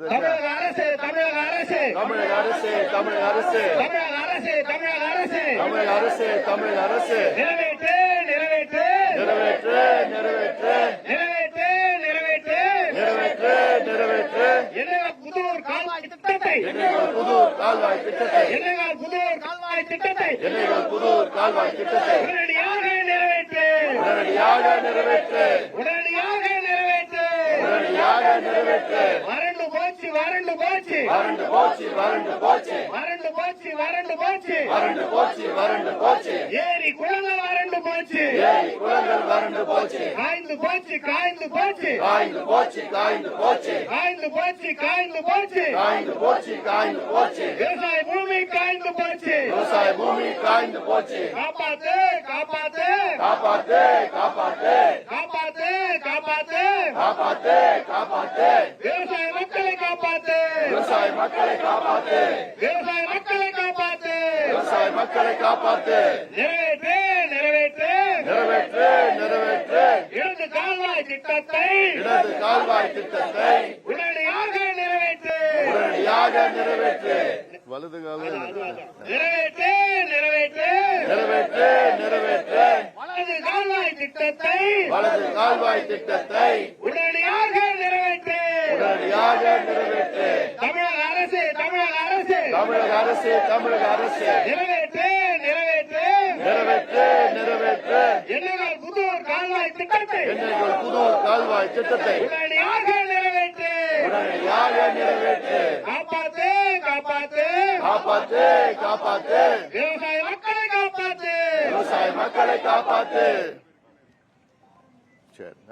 தமிழக அரசு தமிழக அரசு. தமிழக அரசு தமிழக அரசு. தமிழக அரசு தமிழக அரசு. தமிழக அரசு தமிழக அரசு. நிறைவேற்று நிறைவேற்று. நிறைவேற்று நிறைவேற்று. நிறைவேற்று நிறைவேற்று. நிறைவேற்று நிறைவேற்று. என்னங்க புதூர் கால்வாய் திட்டத்தை? எண்ணெய்கள் புதூர் கால்வாய் திட்டத்தை? என்னங்க புதூர் கால்வாய் திட்டத்தை? எண்ணெய்கள் புதூர் கால்வாய் திட்டத்தை? உடனடியாக நிறைவேற்று. உடனடியாக நிறைவேற்று. உடனடியாக நிறைவேற்று. உடனடியாக நிறைவேற்று. போச்சு வறண்டு போச்சு. வறண்டு போச்சு வறண்டு போச்சு. வறண்டு போச்சு வறண்டு போச்சு. வறண்டு போச்சு வறண்டு போச்சு. ஏரி குளங்கள் வறண்டு போச்சு. ஏரி குளங்கள் வறண்டு போச்சு. காய்ந்து போச்சு காய்ந்து போச்சு. காய்ந்து போச்சு காய்ந்து போச்சு. காய்ந்து போச்சு காய்ந்து போச்சு. காய்ந்து போச்சு காய்ந்து போச்சு. விவசாய பூமி காய்ந்து போச்சு. விவசாய பூமி காய்ந்து போச்சு. காப்பாத்து காப்பாத்து. காப்பாத்து காப்பாத்து. காப்பாத்து காப்பாத்து. காப்பாத்து விவசாய மக்களை காப்பாத்து. விவசாய மக்களை காப்பாத்து. விவசாய மக்களை காப்பாத்து. விவசாய மக்களை காப்பாத்து. நிறைவேற்று நிறைவேற்று. நிறைவேற்று நிறைவேற்று. இடது கால்வாய் திட்டத்தை இடது கால்வாய் திட்டத்தை உடனடியாக நிறைவேற்று. உடனடியாக நிறைவேற்று. வலது கால்வாய் நிறைவேற்று நிறைவேற்று. நிறைவேற்று நிறைவேற்று. வலது கால்வாய் திட்டத்தை வலது கால்வாய் திட்டத்தை நிறைவேற்று தமிழக அரசு தமிழக அரசு. தமிழக அரசு தமிழக அரசு. நிறைவேற்று நிறைவேற்று. நிறைவேற்று நிறைவேற்று. எண்ணங்கள் புதூர் கால்வாய் திட்டத்தை. எண்ணெய்கள் புதூர் கால்வாய் திட்டத்தை. உடனடியாக நிறைவேற்று. உடனடியாக நிறைவேற்று. காப்பாத்து காப்பாத்து. காப்பாத்து காப்பாத்து. விவசாய மக்களை காப்பாத்து. விவசாய மக்களை காப்பாத்து. சரி.